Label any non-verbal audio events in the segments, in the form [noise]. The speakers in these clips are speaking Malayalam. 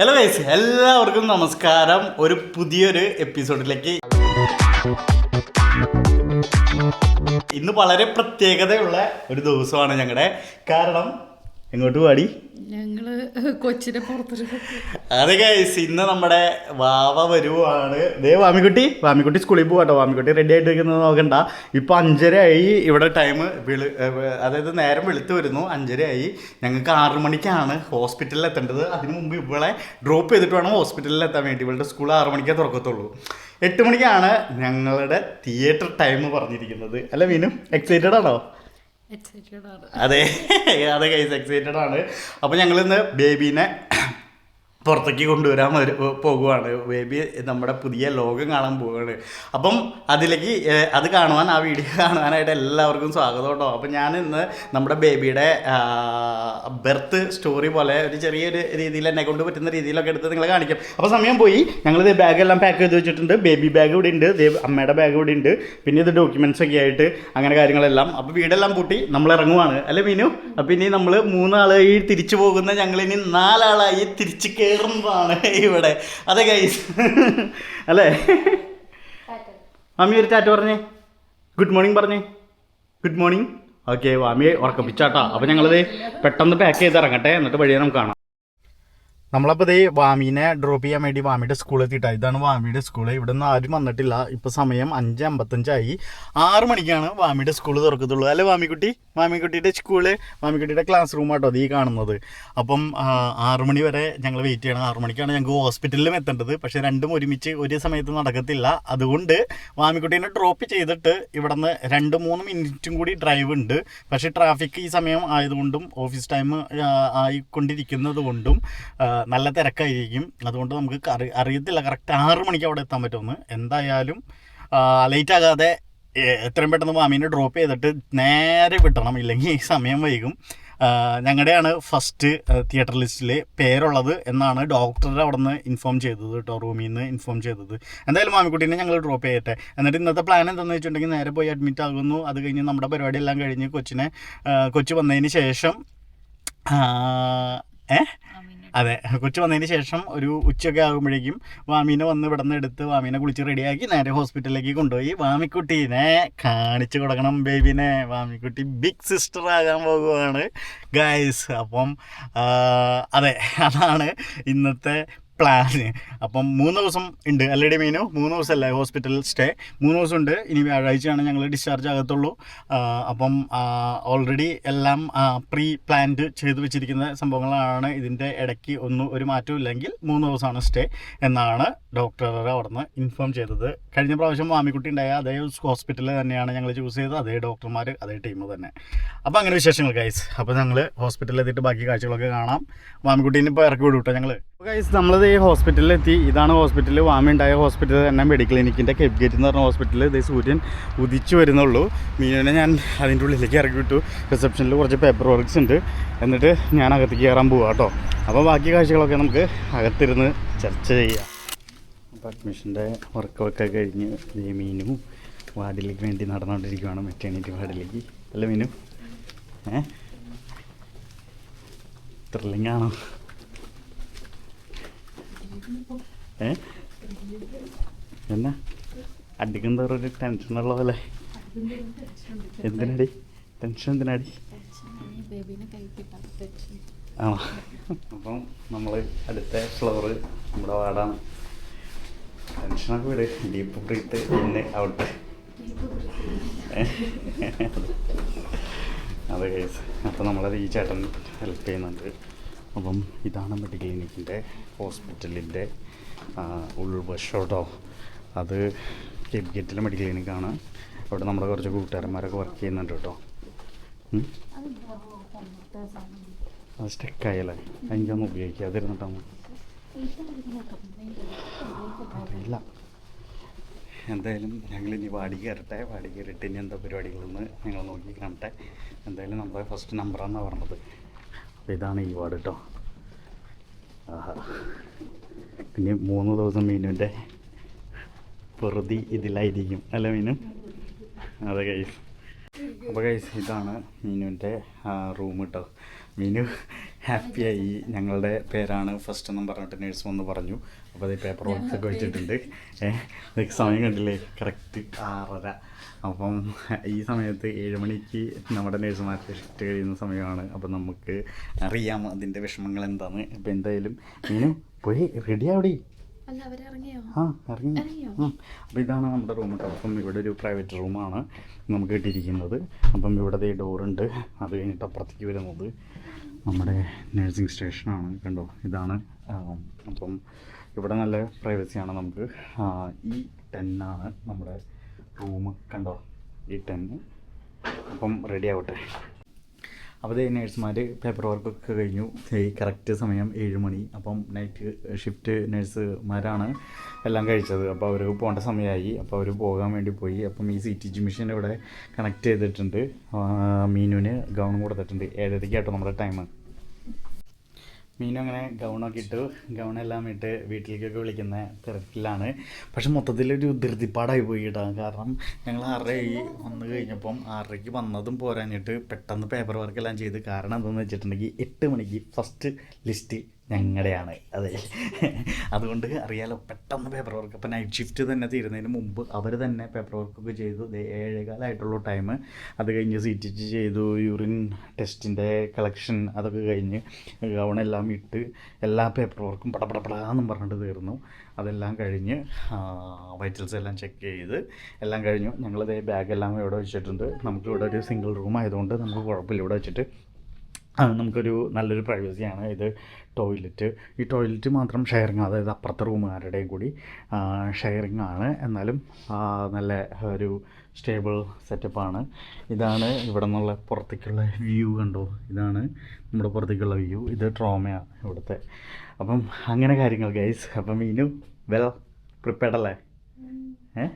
ഹലോ ഗൈസ് എല്ലാവർക്കും നമസ്കാരം. ഒരു പുതിയൊരു എപ്പിസോഡിലേക്ക്. ഇന്ന് വളരെ പ്രത്യേകതയുള്ള ഒരു ദിവസമാണ് ഞങ്ങളുടെ കാരണം എങ്ങോട്ട് പാടി? ഞങ്ങൾ കൊച്ചിനെ പുറത്തെടുക്കും അതെ ഗൈസ് ഇന്ന് നമ്മുടെ വാവ വരുവാണ്. ദേ വാമിക്കുട്ടി വാമിക്കുട്ടി സ്കൂളിൽ പോവാട്ടോ. വാമിക്കുട്ടി റെഡി ആയിട്ട് വെക്കുന്നത് നോക്കണ്ട. ഇപ്പൊ അഞ്ചര ആയി ഇവിടെ ടൈം വെളു അതായത് നേരം വെളുത്ത് വരുന്നു. അഞ്ചര ആയി ഞങ്ങൾക്ക് ആറു മണിക്കാണ് ഹോസ്പിറ്റലിൽ എത്തേണ്ടത്. അതിന് മുമ്പ് ഇവളെ ഡ്രോപ്പ് ചെയ്തിട്ട് വേണം ഹോസ്പിറ്റലിൽ എത്താൻ വേണ്ടി. ഇവളുടെ സ്കൂൾ ആറു മണിക്കേ തുറക്കത്തുള്ളൂ. എട്ട് മണിക്കാണ് ഞങ്ങളുടെ തിയേറ്റർ ടൈം പറഞ്ഞിരിക്കുന്നത്. അല്ല മീനും എക്സൈറ്റഡ് ആണ്? അതെ അതെ കൈസ് എക്സൈറ്റഡ് ആണ്. അപ്പോൾ ഞങ്ങൾ ഇന്ന് ബേബീനെ പുറത്തേക്ക് കൊണ്ടുവരാൻ വരു- പോകുവാണ്. ബേബി നമ്മുടെ പുതിയ ലോകം കാണാൻ പോവുകയാണ് അപ്പം അതിലേക്ക് അത് കാണുവാൻ ആ വീഡിയോ [laughs] കാണുവാനായിട്ട് എല്ലാവർക്കും സ്വാഗതം കേട്ടോ. അപ്പം ഞാൻ ഇന്ന് നമ്മുടെ ബേബിയുടെ ബെർത്ത് സ്റ്റോറി പോലെ ഒരു ചെറിയൊരു രീതിയിൽ എന്നെ കൊണ്ട് പറ്റുന്ന രീതിയിലൊക്കെ എടുത്ത് നിങ്ങളെ കാണിക്കും. അപ്പോൾ സമയം പോയി. ഞങ്ങൾ ഇത് ബാഗെല്ലാം പാക്ക് ചെയ്ത് വെച്ചിട്ടുണ്ട്. ബേബി ബാഗ് ഇവിടെ ഉണ്ട്. അമ്മയുടെ ബാഗ് ഇവിടെ ഉണ്ട്. പിന്നെ ഇത് ഡോക്യുമെന്റ്സ് ഒക്കെ ആയിട്ട് അങ്ങനെ കാര്യങ്ങളെല്ലാം. അപ്പോൾ വീടെല്ലാം പൂട്ടി നമ്മൾ ഇറങ്ങുവാണ്. അല്ലേ മീനു? അപ്പം ഇനി നമ്മൾ മൂന്നാളായി തിരിച്ചു പോകുന്ന ഞങ്ങളിനി നാലാളായി തിരിച്ച് തിരിച്ചു കയറുന്നതാണ് ഇവിടെ. അതെ ഗൈസ് അല്ലേ? മമ്മി ഒരു ടാറ്റ പറഞ്ഞേ. ഗുഡ് മോർണിംഗ് പറഞ്ഞേ. ഗുഡ് മോർണിംഗ് ഓക്കെ വാമിയെ ഉറക്കപ്പിച്ചാട്ടാ അപ്പോൾ ഞങ്ങളത് പെട്ടെന്ന് പാക്ക് ചെയ്ത് ഇറങ്ങട്ടെ. എന്നിട്ട് വഴിയെ നമുക്ക് കാണാം. നമ്മളപ്പോൾ ഇതേ വാമീനെ ഡ്രോപ്പ് ചെയ്യാൻ വേണ്ടി വാമിയുടെ സ്കൂളിൽ എത്തിയിട്ടാണ് ഇതാണ് വാമിയുടെ സ്കൂൾ ഇവിടെ നിന്ന് ആരും വന്നിട്ടില്ല. ഇപ്പോൾ സമയം അഞ്ച് അമ്പത്തഞ്ചായി. ആറ് മണിക്കാണ് വാമിയുടെ സ്കൂൾ തുറക്കത്തുള്ളൂ. അല്ലേ വാമിക്കുട്ടി? വാമിക്കുട്ടിയുടെ സ്കൂൾ വാമിക്കുട്ടിയുടെ ക്ലാസ് റൂം ആട്ടോ ഈ കാണുന്നത്. അപ്പം ആറ് മണി വരെ ഞങ്ങൾ വെയിറ്റ് ചെയ്യണം. ആറ് മണിക്കാണ് ഞങ്ങൾക്ക് ഹോസ്പിറ്റലിലും എത്തേണ്ടത്. പക്ഷേ രണ്ടും ഒരുമിച്ച് ഒരേ സമയത്ത് നടക്കത്തില്ല. അതുകൊണ്ട് വാമിക്കുട്ടീനെ ഡ്രോപ്പ് ചെയ്തിട്ട് ഇവിടെ നിന്ന് രണ്ട് മൂന്ന് മിനിറ്റും കൂടി ഡ്രൈവ് ഉണ്ട്. പക്ഷേ ട്രാഫിക് ഈ സമയം ആയതുകൊണ്ടും ഓഫീസ് ടൈം ആയിക്കൊണ്ടിരിക്കുന്നത് കൊണ്ടും നല്ല തിരക്കായിരിക്കും. അതുകൊണ്ട് നമുക്ക് അറി അറിയത്തില്ല. കറക്റ്റ് ആറ് മണിക്ക് അവിടെ എത്താൻ പറ്റുമെന്ന്. എന്തായാലും ലേറ്റ് ആകാതെ എത്രയും പെട്ടെന്ന് മാമീനെ ഡ്രോപ്പ് ചെയ്തിട്ട് നേരെ വിട്ടണം ഇല്ലെങ്കിൽ സമയം വൈകും. ഞങ്ങളുടെയാണ് ഫസ്റ്റ് തിയേറ്റർ ലിസ്റ്റിൽ പേരുള്ളത് എന്നാണ് ഡോക്ടർ അവിടെ നിന്ന് ഇൻഫോം ചെയ്തത് കേട്ടോ. റൂമിൽ നിന്ന് ഇൻഫോം ചെയ്തത്. എന്തായാലും മാമിക്കുട്ടീനെ ഞങ്ങൾ ഡ്രോപ്പ് ചെയ്യട്ടെ. എന്നിട്ട് ഇന്നത്തെ പ്ലാൻ എന്താണെന്ന് വെച്ചിട്ടുണ്ടെങ്കിൽ നേരെ പോയി അഡ്മിറ്റ് ആകുന്നു. അത് കഴിഞ്ഞ് നമ്മുടെ പരിപാടി എല്ലാം കഴിഞ്ഞ് കൊച്ചിനെ കൊച്ചു വന്നതിന് ശേഷം ഏ? അതെ കൊച്ചു വന്നതിന് ശേഷം ഒരു ഉച്ചയൊക്കെ ആകുമ്പോഴേക്കും വാമീനെ വന്ന് ഇവിടെ നിന്ന് എടുത്ത് വാമീനെ കുളിച്ച് റെഡിയാക്കി നേരെ ഹോസ്പിറ്റലിലേക്ക് കൊണ്ടുപോയി. വാമിക്കുട്ടീനെ കാണിച്ചു കൊടുക്കണം ബേബിനെ. വാമിക്കുട്ടി ബിഗ് സിസ്റ്റർ ആകാൻ പോകുവാണ്. ഗായ്സ് അപ്പം അതെ അതാണ് ഇന്നത്തെ പ്ലാന് അപ്പം മൂന്ന് ദിവസം ഉണ്ട്. അല്ലേടി മീനു മൂന്ന് ദിവസമല്ലേ ഹോസ്പിറ്റൽ സ്റ്റേ മൂന്ന് ദിവസം ഉണ്ട്. ഇനി വ്യാഴാഴ്ചയാണ് ഞങ്ങൾ ഡിസ്ചാർജ് ആകത്തുള്ളൂ. അപ്പം ഓൾറെഡി എല്ലാം പ്രീ പ്ലാൻഡ് ചെയ്തു വെച്ചിരിക്കുന്ന സംഭവങ്ങളാണ് ഇതിന്റെ ഇടയ്ക്ക് ഒന്നും ഒരു മാറ്റവും ഇല്ലെങ്കിൽ മൂന്ന് ദിവസമാണ് സ്റ്റേ എന്നാണ് ഡോക്ടർ അവിടുന്ന് ഇൻഫോം ചെയ്തത്. കഴിഞ്ഞ പ്രാവശ്യം മാമിക്കുട്ടി ഉണ്ടായ അതേ ഹോസ്പിറ്റലിൽ തന്നെയാണ് ഞങ്ങൾ ചൂസ് ചെയ്തത്. അതേ ഡോക്ടർമാർ അതേ ടീം തന്നെ. അപ്പോൾ അങ്ങനെ വിശേഷങ്ങൾ ഗൈസ് അപ്പോൾ ഞങ്ങൾ ഹോസ്പിറ്റലിൽ എത്തിയിട്ട് ബാക്കി കാഴ്ചകളൊക്കെ കാണാം. മാമിക്കുട്ടീനെ ഇപ്പോൾ ഇറക്കി വിടും കേട്ടോ ഞങ്ങൾ ഗൈസ് നമ്മളത് എത്തി ഇതാണ് ഹോസ്പിറ്റൽ വാമി ഉണ്ടായ ഹോസ്പിറ്റൽ തന്നെ മെഡിക്ലിനിക്കിന്റെ കെപ് ഗേറ്റ് എന്ന് പറഞ്ഞ ഹോസ്പിറ്റലിൽ ഇത് സൂര്യൻ ഉദിച്ചു വരുന്നുള്ളൂ. മീനുവിനെ ഞാൻ അതിന്റെ ഉള്ളിലേക്ക് ഇറക്കി വിട്ടു. റിസപ്ഷനിൽ കുറച്ച് പേപ്പർ വർക്ക്സ് ഉണ്ട്. എന്നിട്ട് ഞാൻ അകത്തേക്ക് കയറാൻ പോവാം കേട്ടോ അപ്പോൾ ബാക്കി കാഴ്ചകളൊക്കെ നമുക്ക് അകത്തിരുന്ന് ചർച്ച ചെയ്യാം. അപ്പോൾ അഡ്മിഷന്റെ വർക്കൊക്കെ കഴിഞ്ഞ് മീനു വാർഡിലേക്ക് വേണ്ടി നടന്നുകൊണ്ടിരിക്കുകയാണ് മെറ്റേണിറ്റി വാർഡിലേക്ക്. അല്ല മീനു? ഏ? ത്രില്ലിംഗ് ആണോ? ഏ? എന്നാ അടിക്കും തോറും ഒരു ടെൻഷനുള്ള പോലെ. എന്തിനടി? ടെൻഷൻ എന്തിനടി? ആണോ? അപ്പം നമ്മൾ അടുത്ത ഫ്ലവർ നമ്മുടെ വാർഡാണ് ടെൻഷനൊക്കെ വിട്. ഡീപ്പ് ബ്രീത്ത് പിന്നെ ഔട്ട് അതെ കേസ് അപ്പോൾ നമ്മളത് ഈ ചേട്ടൻ ഹെൽപ്പ് ചെയ്യുന്നുണ്ട്. അപ്പം ഇതാണ് മെഡിക്കൽ ക്ലിനിക്കിന്റെ ഹോസ്പിറ്റലിന്റെ ഉൾവശോട്ടോ അത് കേപ്പ് ഗേറ്റിലെ മെഡിക്കൽ ക്ലിനിക്കാണ്. അവിടെ നമ്മുടെ കുറച്ച് കൂട്ടുകാരന്മാരൊക്കെ വർക്ക് ചെയ്യുന്നുണ്ട് കേട്ടോ. അത് സ്റ്റെക്കായല്ലേ എനിക്കൊന്നും ഉപയോഗിക്കാതിരുന്നിട്ടാണ് അറിയില്ല. എന്തായാലും ഞങ്ങൾ ഇനി വാടി കയറട്ടെ. വാടി കയറിയിട്ട് ഇനി എന്താ പരിപാടികളെന്ന് ഞങ്ങൾ നോക്കി കാണട്ടെ. എന്തായാലും നമ്മുടെ ഫസ്റ്റ് നമ്പറാണെന്നാണ് പറഞ്ഞത്. അപ്പോൾ ഇതാണ് ഈ വാർഡ് കേട്ടോ. പിന്നെ മൂന്ന് ദിവസം മീനുവിന്റെ പ്രതി ഇതിലായിരിക്കും. അല്ല മീനു? അതെ കൈസ് അപ്പോൾ കൈസ് ഇതാണ് മീനുവിന്റെ റൂം കേട്ടോ മീനു ഹാപ്പിയായി ഞങ്ങളുടെ പേരാണ് ഫസ്റ്റ് എന്നും പറഞ്ഞിട്ട് നേഴ്സ് വന്ന് പറഞ്ഞു. അപ്പോൾ അത് പേപ്പർ വർക്ക് ഒക്കെ വെച്ചിട്ടുണ്ട്. ഏഹ് സമയം കണ്ടില്ലേ? കറക്റ്റ് ആറര. അപ്പം ഈ സമയത്ത് ഏഴ് മണിക്ക് നമ്മുടെ നേഴ്സുമാർക്ക് ഷിഫ്റ്റ് കഴിയുന്ന സമയമാണ്. അപ്പം നമുക്ക് അറിയാം അതിന്റെ വിഷമങ്ങൾ എന്താണ് അപ്പം എന്തായാലും മീനു പോയി റെഡി ആവിടെ. ആ ഇറങ്ങി. അപ്പം അപ്പോൾ ഇതാണ് നമ്മുടെ റൂം കേട്ടോ അപ്പം ഇവിടെ ഒരു പ്രൈവറ്റ് റൂമാണ് നമുക്ക് കിട്ടിയിരിക്കുന്നത്. അപ്പം ഇവിടെ ഡോറുണ്ട് അത് കഴിഞ്ഞിട്ട് അപ്പുറത്തേക്ക് വരുന്നത് നമ്മുടെ നഴ്സിംഗ് സ്റ്റേഷനാണ് കണ്ടോ? ഇതാണ് അപ്പം ഇവിടെ നല്ല പ്രൈവസിയാണ് നമുക്ക്. ഈ ടെന്നാണ് നമ്മുടെ റൂം കണ്ടോ? ഈ ടെന്ന് അപ്പം റെഡി ആവട്ടെ. അപ്പോൾ ഈ നേഴ്സുമാർ പേപ്പർ വർക്കൊക്കെ കഴിഞ്ഞു. ഈ കറക്റ്റ് സമയം ഏഴ് മണി. അപ്പം നൈറ്റ് ഷിഫ്റ്റ് നേഴ്സുമാരാണ് എല്ലാം കഴിച്ചത്. അപ്പോൾ അവർ പോകേണ്ട സമയമായി അപ്പോൾ അവർ പോകാൻ വേണ്ടി പോയി. അപ്പം ഈ സി ടി ജി മെഷീൻ ഇവിടെ കണക്ട് ചെയ്തിട്ടുണ്ട്. മീനുവിന് ഗൗൺ കൊടുത്തിട്ടുണ്ട്. ഏഴരയ്ക്കാട്ടോ നമ്മുടെ ടൈം മീനും അങ്ങനെ ഗൗണൊക്കെ ഇട്ടു. ഗൗണെല്ലാം ഇട്ട് വീട്ടിലേക്കൊക്കെ വിളിക്കുന്ന തിരക്കിലാണ്. പക്ഷെ മൊത്തത്തിലൊരു ധൃതിപ്പാടായി പോയി കേട്ടോ കാരണം ഞങ്ങൾ ആറരയായി. വന്ന് കഴിഞ്ഞപ്പം ആറരയ്ക്ക് വന്നതും പോരാഞ്ഞിട്ട് പെട്ടെന്ന് പേപ്പർ വർക്കെല്ലാം ചെയ്ത്. കാരണം എന്താണെന്ന് വെച്ചിട്ടുണ്ടെങ്കിൽ എട്ട് മണിക്ക് ഫസ്റ്റ് ലിസ്റ്റ് ഞങ്ങളുടെയാണ്. അതെ. അതുകൊണ്ട് അറിയാലോ പെട്ടെന്ന് പേപ്പർ വർക്ക് അപ്പം നൈറ്റ് ഷിഫ്റ്റ് തന്നെ തീരുന്നതിന് മുമ്പ് അവർ തന്നെ പേപ്പർ വർക്കൊക്കെ ചെയ്തു. ദേ ഏഴേകാലമായിട്ടുള്ള ടൈം അത് കഴിഞ്ഞ് സി ടി ടി ചെയ്തു യൂറിൻ ടെസ്റ്റിന്റെ കളക്ഷൻ അതൊക്കെ കഴിഞ്ഞ് ഗൗണെല്ലാം ഇട്ട് എല്ലാ പേപ്പർ വർക്കും പടപടപടാന്നും പറഞ്ഞിട്ട് തീർന്നു. അതെല്ലാം കഴിഞ്ഞ് വൈറ്റൽസ് എല്ലാം ചെക്ക് ചെയ്ത് എല്ലാം കഴിഞ്ഞു. ഞങ്ങളിതേ ബാഗെല്ലാം ഇവിടെ വെച്ചിട്ടുണ്ട്. നമുക്കിവിടെ ഒരു സിംഗിൾ റൂം ആയതുകൊണ്ട് നമുക്ക് കുഴപ്പമില്ല. ഇവിടെ വെച്ചിട്ട് ആ, നമുക്കൊരു നല്ലൊരു പ്രൈവസിയാണ് ഇത് ടോയ്ലറ്റ് ഈ ടോയ്ലറ്റ് മാത്രം ഷെയറിങ് അതായത് അപ്പുറത്തെ റൂമുകാരുടെയും കൂടി ഷെയറിങ് ആണ്. എന്നാലും നല്ല ഒരു സ്റ്റേബിൾ സെറ്റപ്പാണ് ഇതാണ് ഇവിടെ നിന്നുള്ള പുറത്തേക്കുള്ള വ്യൂ കണ്ടോ? ഇതാണ് നമ്മുടെ പുറത്തേക്കുള്ള വ്യൂ ഇത് ട്രോമയാണ് ഇവിടുത്തെ. അപ്പം അങ്ങനെ കാര്യങ്ങൾ ഗൈസ് അപ്പം മീനു വെൽ പ്രിപ്പയർഡ് അല്ലേ? ഏ?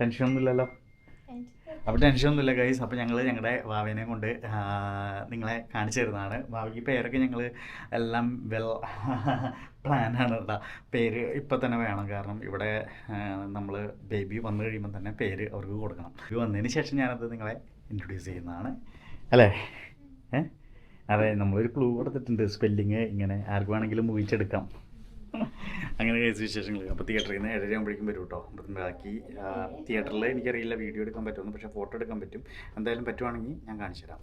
ടെൻഷനൊന്നുമില്ലല്ലോ അപ്പോൾ ടെൻഷനൊന്നുമില്ല ഗൈസ് അപ്പോൾ ഞങ്ങൾ ഞങ്ങളുടെ വാവേനെ കൊണ്ട് നിങ്ങളെ കാണിച്ചു തരുന്നതാണ്. ഭാവിക്ക് പേരൊക്കെ ഞങ്ങൾ എല്ലാം വെൽ [laughs] പ്ലാനാണ് കേട്ടോ പേര് ഇപ്പം തന്നെ വേണം. കാരണം ഇവിടെ നമ്മൾ ബേബി വന്നു കഴിയുമ്പോൾ തന്നെ പേര് അവർക്ക് കൊടുക്കണം. ഇത് വന്നതിന് ശേഷം ഞാനത് നിങ്ങളെ ഇൻട്രൊഡ്യൂസ് ചെയ്യുന്നതാണ്. അല്ലേ? ഏ? അതെ നമ്മളൊരു ക്ലൂ കൊടുത്തിട്ടുണ്ട്. സ്പെല്ലിങ് ഇങ്ങനെ ആർക്ക് വേണമെങ്കിലും ഊഹിച്ചെടുക്കാം അങ്ങനെ കേസ് വിശേഷങ്ങൾ അപ്പോൾ തിയേറ്ററിൽ നിന്ന് ഏഴര ആകുമ്പോഴേക്കും വരും കേട്ടോ അപ്പം ബാക്കി തിയേറ്ററിൽ എനിക്കറിയില്ല വീഡിയോ എടുക്കാൻ പറ്റുമെന്ന് പക്ഷേ ഫോട്ടോ എടുക്കാൻ പറ്റും. എന്തായാലും പറ്റുവാണെങ്കിൽ ഞാൻ കാണിച്ചു തരാം.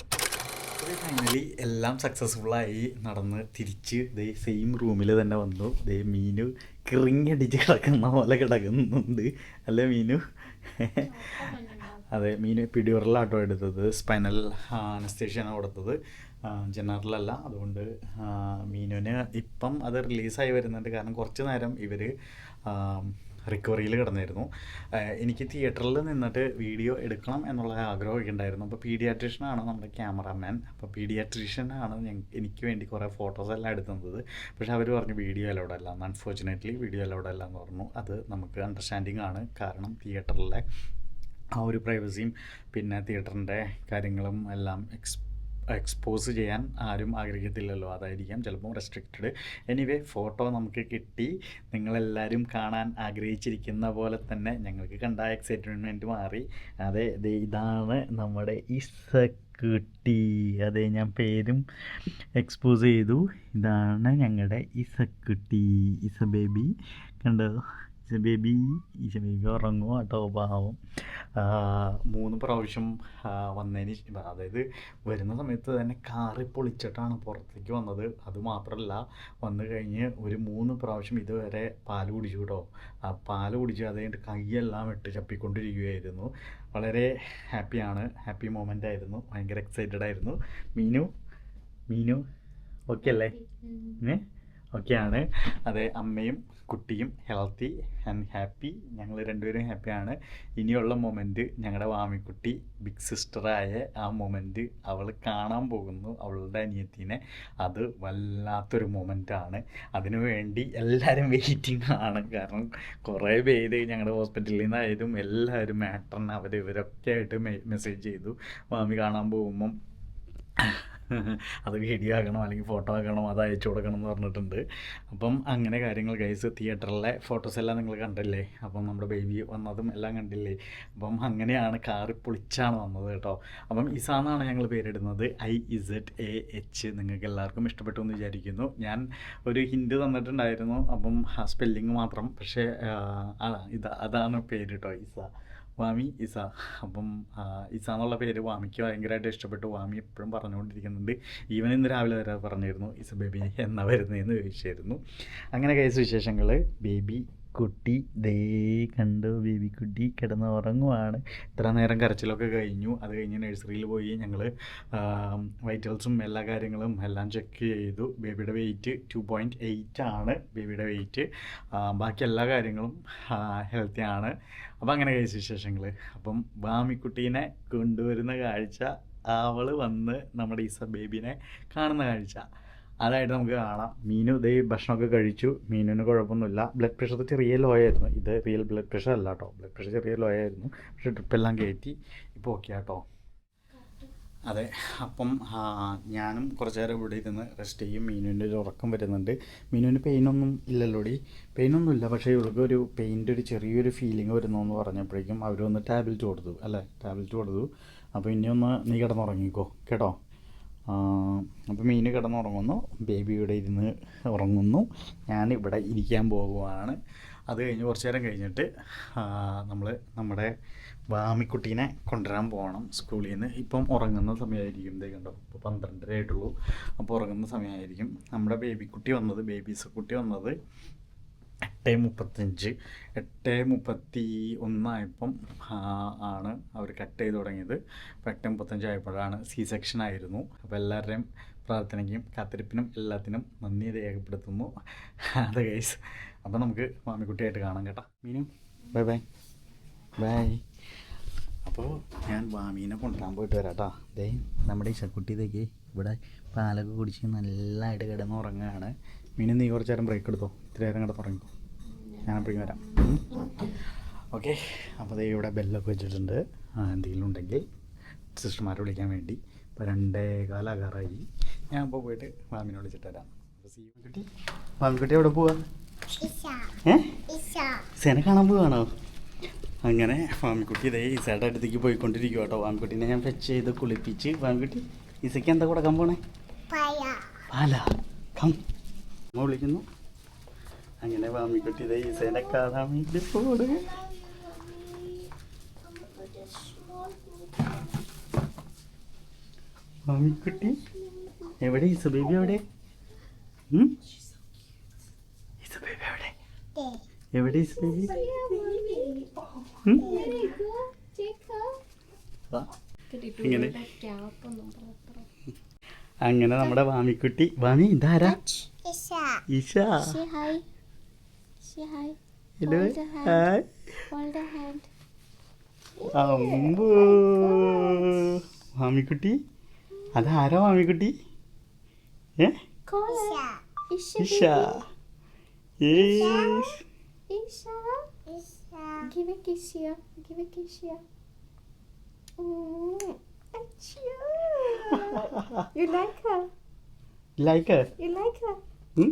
ഫൈനലി എല്ലാം സക്സസ്ഫുള്ളായി നടന്ന് തിരിച്ച് ദേ സെയിം റൂമിൽ തന്നെ വന്നു. ദേ മീനു കിറിങ്ങടിച്ച് കിടക്കുന്ന പോലെ കിടക്കുന്നുണ്ട്. അല്ലേ മീനു? അതെ മീനു പിടിയുറലാട്ടോ എടുത്തത്. സ്പൈനൽ അനസ്തേഷ്യാണ് കൊടുത്തത്. ജനറലല്ല. അതുകൊണ്ട് മീനുവിന് ഇപ്പം അത് റിലീസായി വരുന്നുണ്ട്. കാരണം കുറച്ച് നേരം ഇവർ റിക്കവറിയിൽ കിടന്നിരുന്നു എനിക്ക് തിയേറ്ററിൽ നിന്നിട്ട് വീഡിയോ എടുക്കണം എന്നുള്ള ആഗ്രഹമൊക്കെ ഉണ്ടായിരുന്നു. അപ്പോൾ പീഡിയാട്രീഷ്യനാണ് നമ്മുടെ ക്യാമറാമാൻ. അപ്പോൾ പീഡിയാട്രീഷ്യനാണ് എനിക്ക് വേണ്ടി കുറേ ഫോട്ടോസ് എല്ലാം എടുക്കുന്നത് പക്ഷേ അവർ പറഞ്ഞു വീഡിയോ അലൗഡ് അല്ല. എന്ന് അൺഫോർച്ചുനേറ്റ്ലി വീഡിയോ അലൗഡ് അല്ല എന്ന് പറഞ്ഞു. അത് നമുക്ക് അണ്ടർസ്റ്റാൻഡിങ് ആണ്. കാരണം തിയേറ്ററിലെ ആ ഒരു പ്രൈവസിയും പിന്നെ തിയേറ്ററിന്റെ കാര്യങ്ങളും എല്ലാം എക്സ് എക്സ്പോസ് ചെയ്യാൻ ആരും ആഗ്രഹിക്കത്തില്ലല്ലോ. അതായിരിക്കാം ചിലപ്പം റെസ്ട്രിക്റ്റഡ് എനിവേ ഫോട്ടോ നമുക്ക് കിട്ടി. നിങ്ങളെല്ലാവരും കാണാൻ ആഗ്രഹിച്ചിരിക്കുന്ന പോലെ തന്നെ ഞങ്ങൾക്ക് കണ്ട എക്സൈറ്റ്മെന്റ് മാറി. അതെ ഇതാണ് നമ്മുടെ ഇസക്കുട്ടി. അതെ ഞാൻ പേരും എക്സ്പോസ് ചെയ്തു. ഇതാണ് ഞങ്ങളുടെ ഇസക്കുട്ടി ഇസ ബേബി കണ്ടോ? ബേബി. ബേബി ഉറങ്ങും കേട്ടോ പാവം. മൂന്ന് പ്രാവശ്യം വന്നതിന് അതായത് വരുന്ന സമയത്ത് തന്നെ കാറി പൊളിച്ചിട്ടാണ് പുറത്തേക്ക് വന്നത്. അത് മാത്രമല്ല വന്നു കഴിഞ്ഞ് ഒരു മൂന്ന് പ്രാവശ്യം ഇതുവരെ പാൽ കുടിച്ചു കേട്ടോ. ആ പാൽ കുടിച്ച് അത് കഴിഞ്ഞിട്ട് കൈയെല്ലാം ഇട്ട് ചപ്പിക്കൊണ്ടിരിക്കുകയായിരുന്നു. വളരെ ഹാപ്പിയാണ്. ഹാപ്പി മൊമെന്റ് ആയിരുന്നു. ഭയങ്കര എക്സൈറ്റഡ് ആയിരുന്നു. മീനു മീനു ഓക്കെ അല്ലേ? ഏ? ഓക്കെയാണ് അതെ അമ്മയും കുട്ടിയും ഹെൽത്തി ആൻഡ് ഹാപ്പി ഞങ്ങൾ രണ്ടുപേരും ഹാപ്പിയാണ് ഇനിയുള്ള മൊമെന്റ് ഞങ്ങളുടെ വാമിക്കുട്ടി ബിഗ് സിസ്റ്ററായ ആ മൊമെന്റ് അവൾ കാണാൻ പോകുന്നു അവളുടെ അനിയത്തിനെ. അത് വല്ലാത്തൊരു മൊമെന്റാണ് അതിനുവേണ്ടി എല്ലാവരും വെയിറ്റിംഗ് ആണ്. കാരണം കുറേ പേര് ഞങ്ങളുടെ ഹോസ്പിറ്റലിൽ നിന്നായാലും എല്ലാവരും മാറ്ററിന് അവർ ഇവരൊക്കെ ആയിട്ട് മെസ്സേജ് ചെയ്തു. മാമി കാണാൻ പോകുമ്പം [laughs] അത് വീഡിയോ ആക്കണം അല്ലെങ്കിൽ ഫോട്ടോ ആക്കണം അത് അയച്ചു കൊടുക്കണം എന്ന് പറഞ്ഞിട്ടുണ്ട്. അപ്പം അങ്ങനെ കാര്യങ്ങൾ ഗൈസ് തിയേറ്ററിലെ ഫോട്ടോസ് എല്ലാം നിങ്ങൾ കണ്ടില്ലേ? അപ്പം നമ്മുടെ ബേബി വന്നതും എല്ലാം കണ്ടില്ലേ? അപ്പം അങ്ങനെയാണ് കാറി പൊളിച്ചാണ് വന്നത് കേട്ടോ. അപ്പം ഇസാന്നാണ് ഞങ്ങൾ പേരിടുന്നത്. ഐ ഇസഡ് എ എച്ച് നിങ്ങൾക്ക് എല്ലാവർക്കും ഇഷ്ടപ്പെട്ടു എന്ന് വിചാരിക്കുന്നു. ഞാൻ ഒരു ഹിൻഡ് തന്നിട്ടുണ്ടായിരുന്നു. അപ്പം സ്പെല്ലിങ് മാത്രം. പക്ഷേ ഇതാ അതാണ് പേര് കേട്ടോ ഇസ. വാമി ഇസ. അപ്പം ഇസ എന്നുള്ള പേര് വാമിക്ക് ഭയങ്കരമായിട്ട് ഇഷ്ടപ്പെട്ടു. വാമി എപ്പോഴും പറഞ്ഞുകൊണ്ടിരിക്കുന്നുണ്ട്. ഈവൻ ഇന്ന് രാവിലെ വരെ പറഞ്ഞിരുന്നു. ഇസ ബേബി എന്നാ വരുന്നതെന്ന് ചോദിച്ചായിരുന്നു അങ്ങനെ കേസ് വിശേഷങ്ങൾ ബേബി കുട്ടി. ദേ കണ്ടോ ബേബി കുട്ടി കിടന്ന് ഉറങ്ങുവാണ് ഇത്ര നേരം കരച്ചിലൊക്കെ കഴിഞ്ഞു. അത് കഴിഞ്ഞ് നഴ്സറിയിൽ പോയി ഞങ്ങൾ വൈറ്റൽസും എല്ലാ കാര്യങ്ങളും എല്ലാം ചെക്ക് ചെയ്തു. ബേബിയുടെ വെയിറ്റ് ടു പോയിന്റ് എയ്റ്റ് ആണ്. ബേബിയുടെ വെയിറ്റ് ബാക്കി എല്ലാ കാര്യങ്ങളും ഹെൽത്തി ആണ്. അപ്പം അങ്ങനെ കഴിച്ച വിശേഷങ്ങൾ അപ്പം ബാമിക്കുട്ടീനെ കൊണ്ടുവരുന്ന കാഴ്ച അവൾ വന്ന് നമ്മുടെ ഈസ ബേബിനെ കാണുന്ന കാഴ്ച. അതായിട്ട് നമുക്ക് കാണാം. മീനു ഇതേ ഭക്ഷണമൊക്കെ കഴിച്ചു. മീനിന് കുഴപ്പമൊന്നുമില്ല. ബ്ലഡ് പ്രഷർ ചെറിയ ലോ ആയിരുന്നു ഇത് റിയൽ ബ്ലഡ് പ്രഷർ അല്ല കേട്ടോ. ബ്ലഡ് പ്രഷർ ചെറിയ ലോ ആയിരുന്നു പക്ഷേ ട്രിപ്പെല്ലാം കയറ്റി. ഇപ്പോൾ ഓക്കെ കേട്ടോ അതെ. അപ്പം ഞാനും കുറച്ച് നേരം ഇവിടെ ഇരുന്ന് റെസ്റ്റ് ചെയ്യും. മീനുവിന്റെ ഒരു ഉറക്കം വരുന്നുണ്ട്. മീനുവിന് പെയിനൊന്നും ഇല്ലല്ലോടി. പെയിനൊന്നും ഇല്ല. പക്ഷേ ഇവൾക്ക് ഒരു പെയിന്റെ ഒരു ചെറിയൊരു ഫീലിംഗ് വരുന്നു എന്ന് പറഞ്ഞപ്പോഴേക്കും അവർ വന്ന് ടാബ്ലറ്റ് കൊടുത്തു. അല്ലേ? ടാബ്ലറ്റ് കൊടുത്തു. അപ്പോൾ ഇനി ഒന്ന് നീ കിടന്നുറങ്ങിക്കോ. കേട്ടോ? അപ്പോൾ മീൻ കിടന്നുറങ്ങുന്നു. ബേബി ഇവിടെ ഇരുന്ന് ഉറങ്ങുന്നു. ഞാൻ ഇവിടെ ഇരിക്കാൻ പോകുവാണ് അത് കഴിഞ്ഞ് കുറച്ച് നേരം കഴിഞ്ഞിട്ട് നമ്മൾ നമ്മുടെ വാമിക്കുട്ടീനെ കൊണ്ടുവരാൻ പോകണം സ്കൂളിൽ നിന്ന് ഇപ്പം ഉറങ്ങുന്ന സമയമായിരിക്കും. ഇതേ കണ്ടോ ഇപ്പോൾ പന്ത്രണ്ടര ആയിട്ടുള്ളൂ അപ്പോൾ ഉറങ്ങുന്ന സമയമായിരിക്കും. നമ്മുടെ ബേബിക്കുട്ടി വന്നത് ബേബീസ് കുട്ടി വന്നത്. എട്ട് മുപ്പത്തഞ്ച് എട്ട് മുപ്പത്തി ഒന്നായപ്പം ആണ് അവർ കട്ട് ചെയ്ത് തുടങ്ങിയത്. അപ്പോൾ എട്ട് മുപ്പത്തഞ്ച് ആയപ്പോഴാണ് സി സെക്ഷൻ ആയിരുന്നു. അപ്പോൾ എല്ലാവരുടെയും പ്രാർത്ഥനയ്ക്കും കാത്തിരിപ്പിനും എല്ലാത്തിനും നന്ദി രേഖപ്പെടുത്തുന്നു. അത് ഗൈസ് അപ്പോൾ നമുക്ക് മാമിക്കുട്ടിയായിട്ട് കാണാം കേട്ടോ. മീനു ബൈ ബൈ ബൈ അപ്പോൾ ഞാൻ മാമീനെ കൊണ്ടുവരാൻ പോയിട്ട് വരാം കേട്ടോ. ദേ നമ്മുടെ ഈ ഇതേക്ക് ഇവിടെ പാലൊക്കെ കുടിച്ച് നല്ലതായിട്ട് കിടന്ന് ഉറങ്ങുകയാണ് മീനും നീ കുറച്ച് നേരം ബ്രേക്ക് എടുത്തോ? ഇത്ര നേരം കിടന്ന് ഉറങ്ങിക്കോ ഞാൻ അപ്പോഴേക്കും വരാം ഓക്കെ. അപ്പോൾ ദേ ഇവിടെ ബെല്ലൊക്കെ വെച്ചിട്ടുണ്ട്. എന്തെങ്കിലും ഉണ്ടെങ്കിൽ സിസ്റ്റർമാരെ വിളിക്കാൻ വേണ്ടി. ഇപ്പോൾ രണ്ടേ കാലാകാറായി. ഞാൻ അപ്പോൾ പോയിട്ട് മാമിനെ വിളിച്ചിട്ട് വരാം. അപ്പോൾ സീ കുട്ടി മാമിക്കുട്ടി എവിടെ പോവാ? ഏ? സേന കാണാൻ പോവാണോ? അങ്ങനെ മാമിക്കുട്ടി ഇതേ ഈസയുടെ അടുത്തേക്ക് പോയിക്കൊണ്ടിരിക്കും കേട്ടോ മാമിക്കുട്ടിനെ ഞാൻ ഫെച്ച് ചെയ്ത് കുളിപ്പിച്ച്. മാമിക്കുട്ടി ഈസയ്ക്ക് എന്താ കൊടുക്കാൻ പോണേ? പാല. കം. വിളിക്കുന്നു. അങ്ങനെ ഫാമിക്കുട്ടി ഇതേ ഈസേനെ കാണാൻ വേണ്ടി പോട് ഫാമിക്കുട്ടി എവിടെ? ഈസ ബേബി എവിടെ? ഈസ ബേബി എവിടെ എവിടെ ഈസ ബേബി. ഇങ്ങനെ. അങ്ങനെ നമ്മുടെ വാമിക്കുട്ടി വാമി ഇതാരാ? Isha. Isha. Say hi. Hello Hold the hand. Hi Hold the hand. അമ്പോ വാമിക്കുട്ടി അതാരാ വാമിക്കുട്ടി ഏ Call her. Isha. Isha baby. ഏസ് Isha. Isha. Give a kiss here. Give a kiss here. Mm. Achoo. you like her? Like You like her? Isha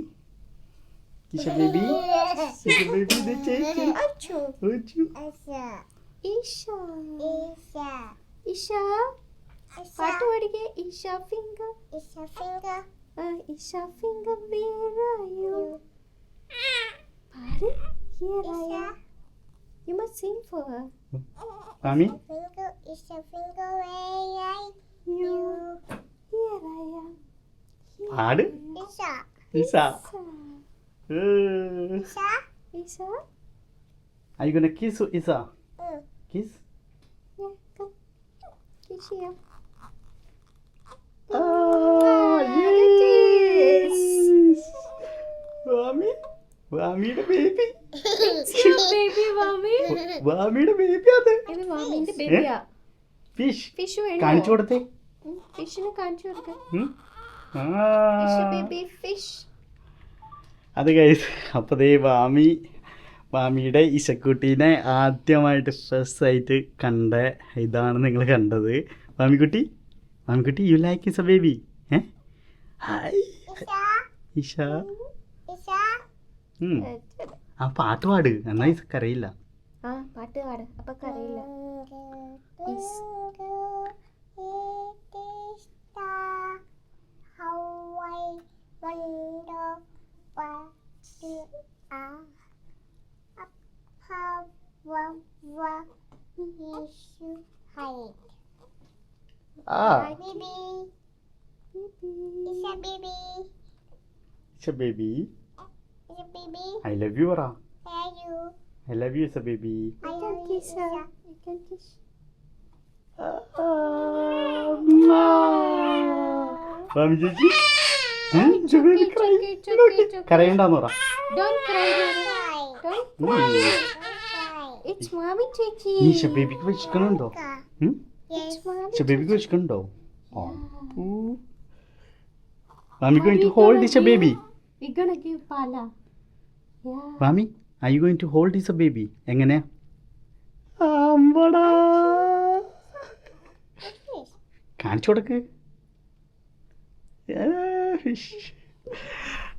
baby Isha baby ഇത് ചേച്ചി Achoo. ഓച്ചു Isha. Isha. Isha. പാട്ട് പാടിക്കേ Isha finger Isha finger Isha finger വേറായോ പാടി യു പാട് here I am you must sing for her മാമി finger finger a finger where I you. Here I am. പാട് Isha. Isha Isha. Isa? Are you gonna kiss Isa? Mm. Kiss? Yeah, come. Kiss here. Ah, yes! Vami വാമിയുടെ ബേബി baby, mommy. വാമിയുടെ ബേബി അത് ഇത് മാമിന്റെ ബേബിയാ ഫിഷ് ഫിഷ് വേണോ കാണിച്ചു കൊടുത്തേ ഫിഷിനെ കാണിച്ചു കൊടുക്കാം ആ. ഫിഷ് ബേബി ഫിഷ് അത് കഴിച്ച് അപ്പോൾ ദേ വാമി വാമിയുടെ ഇശക്കുട്ടീനെ ആദ്യമായിട്ട് സ്ട്രെസ്സായിട്ട് ആയിട്ട് കണ്ട ഇതാണ് നിങ്ങൾ കണ്ടത്. വാമിക്കുട്ടി വാമിക്കുട്ടി you like is a baby ഏ ഹായ് ഇഷ. ആ പാട്ട് പാട് എന്നാ ഇസക്ക് അറിയില്ല. ആ പാട്ട് പാട്. അപ്പൊ അറിയില്ല. How I wonder Ah. Baby. It's a baby. It's a baby. It's a baby. I love you, Ara. I love you. I love you, it's a baby. I can kiss her. You can kiss. Uh, uh, Mom. Mom, did? Mommy ചേച്ചി നീ ഇഷ ബേബിക്ക് വിശക്കണുണ്ടോ? ഉം? Yes. ഇഷ ബേബിക്ക് വിശക്കണുണ്ടോ Vami going to hold Isha baby I you going to hold is a baby കാണിച്ചു കൊടുക്ക്. fish.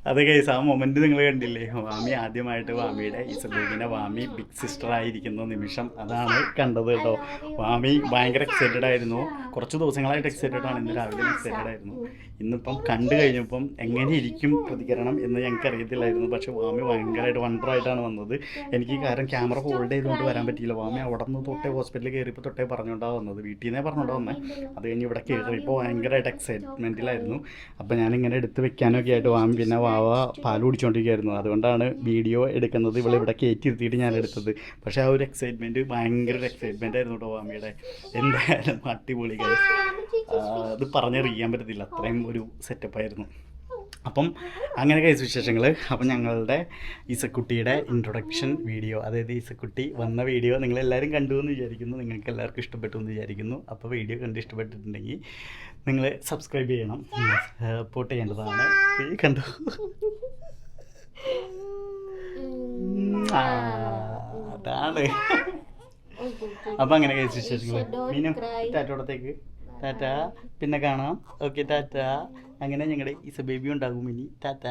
അതെ കൈസ് ആ മൊമെന്റ് നിങ്ങൾ കണ്ടില്ലേ? വാമി ആദ്യമായിട്ട് വാമിയുടെ ഈ സബീബിനെ വാമി ബിഗ് സിസ്റ്റർ ആയിരിക്കുന്ന നിമിഷം അതാണ് കണ്ടത് കേട്ടോ. വാമി ഭയങ്കര എക്സൈറ്റഡ് ആയിരുന്നു. കുറച്ച് ദിവസങ്ങളായിട്ട് എക്സൈറ്റഡ് ആണ്. ഇന്ന് രാവിലെ എക്സൈറ്റഡ് ആയിരുന്നു. ഇന്നിപ്പം കണ്ടു കഴിഞ്ഞപ്പം എങ്ങനെ ഇരിക്കും പ്രതികരണം എന്ന് ഞങ്ങൾക്ക് അറിയത്തില്ലായിരുന്നു. പക്ഷെ വാമി ഭയങ്കരമായിട്ട് വണ്ടറായിട്ടാണ് വന്നത്. എനിക്ക് കാരണം ക്യാമറ ഹോൾഡ് ചെയ്തുകൊണ്ട് വരാൻ പറ്റിയില്ല. വാമി അവിടെ നിന്ന് തൊട്ടേ ഹോസ്പിറ്റലിൽ കയറിയപ്പോൾ തൊട്ടേ പറഞ്ഞുകൊണ്ടാണ് വന്നത്. വീട്ടിൽ നിന്നേ പറഞ്ഞുകൊണ്ടാ വന്നത് അത് കഴിഞ്ഞ് ഇവിടെ കയറിയപ്പോൾ ഭയങ്കരമായിട്ട് എക്സൈറ്റ്മെന്റിലായിരുന്നു അപ്പോൾ ഞാനിങ്ങനെ എടുത്ത് വെക്കാനൊക്കെ ആയിട്ട് വാമി പിന്നെ വാവ പാൽ കുടിച്ചുകൊണ്ടിരിക്കുകയായിരുന്നു അതുകൊണ്ടാണ് വീഡിയോ എടുക്കുന്നത്. ഇവിടെ ഇവിടെ കയറ്റിരുത്തിയിട്ട് ഞാൻ എടുത്തത്. പക്ഷേ ആ ഒരു എക്സൈറ്റ്മെന്റ് ഭയങ്കര ഒരു എക്സൈറ്റ്മെന്റ് ആയിരുന്നു കേട്ടോ വാമിയുടെ. എന്തായാലും അടിപൊളി അത് പറഞ്ഞറിയാൻ പറ്റത്തില്ല. അത്രയും ഒരു സെറ്റപ്പായിരുന്നു അപ്പം അങ്ങനെ കഴിച്ച വിശേഷങ്ങൾ അപ്പം ഞങ്ങളുടെ ഈസക്കുട്ടിയുടെ ഇൻട്രൊഡക്ഷൻ വീഡിയോ അതായത് ഈസക്കുട്ടി വന്ന വീഡിയോ നിങ്ങളെല്ലാവരും കണ്ടു എന്ന് വിചാരിക്കുന്നു. നിങ്ങൾക്ക് എല്ലാവർക്കും ഇഷ്ടപ്പെട്ടു എന്ന് വിചാരിക്കുന്നു. അപ്പോൾ വീഡിയോ കണ്ട് ഇഷ്ടപ്പെട്ടിട്ടുണ്ടെങ്കിൽ നിങ്ങൾ സബ്സ്ക്രൈബ് ചെയ്യണം. സപ്പോർട്ട് ചെയ്യേണ്ടതാണ്. കണ്ടു? അതാണ്. അപ്പം അങ്ങനെ കഴിച്ച വിശേഷങ്ങൾ മീനും ടാറ്റോടത്തേക്ക്. ടാറ്റ. പിന്നെ കാണാം. ഓക്കെ ടാറ്റ. അങ്ങനെ ഞങ്ങളുടെ ഈസ ബേബി ഉണ്ടാകും ഇനി. ടാറ്റ.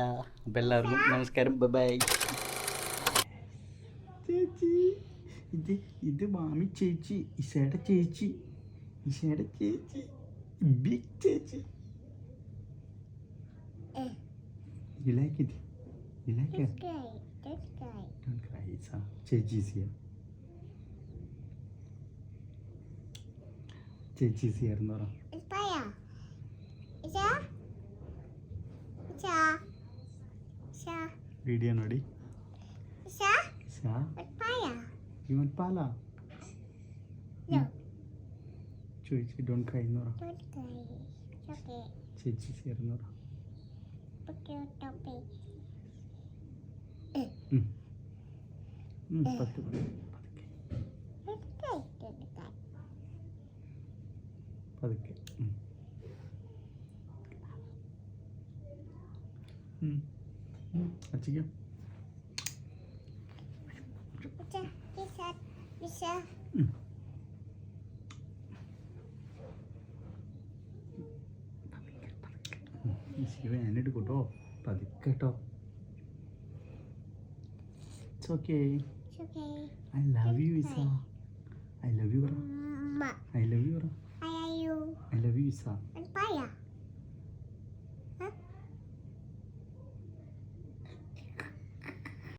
അപ്പം എല്ലാവർക്കും നമസ്കാരം. ബൈ ചേച്ചി ഇത് ഇത് മാമി ചേച്ചി ഇസയുടെ ചേച്ചി ഇസയുടെ ചേച്ചി ബിഗ് ചേച്ചി. You like it? You like it? Don't cry. Don't cry, Isa. ചേച്ചി is ചേച്ചി എന്ന് പറ? വീഡിയോ നോടി പാല. ചോദിച്ചു ഡോണ്ട് ക്രൈ എന്ന് പറ. ചേച്ചി എന്ന് പറ പത്ത് പതുക്കെ ശിവ ഞാനെടുക്കും കേട്ടോ പതുക്കെ കേട്ടോ it's okay. I love you Isa I love you. I love you. I love you Isa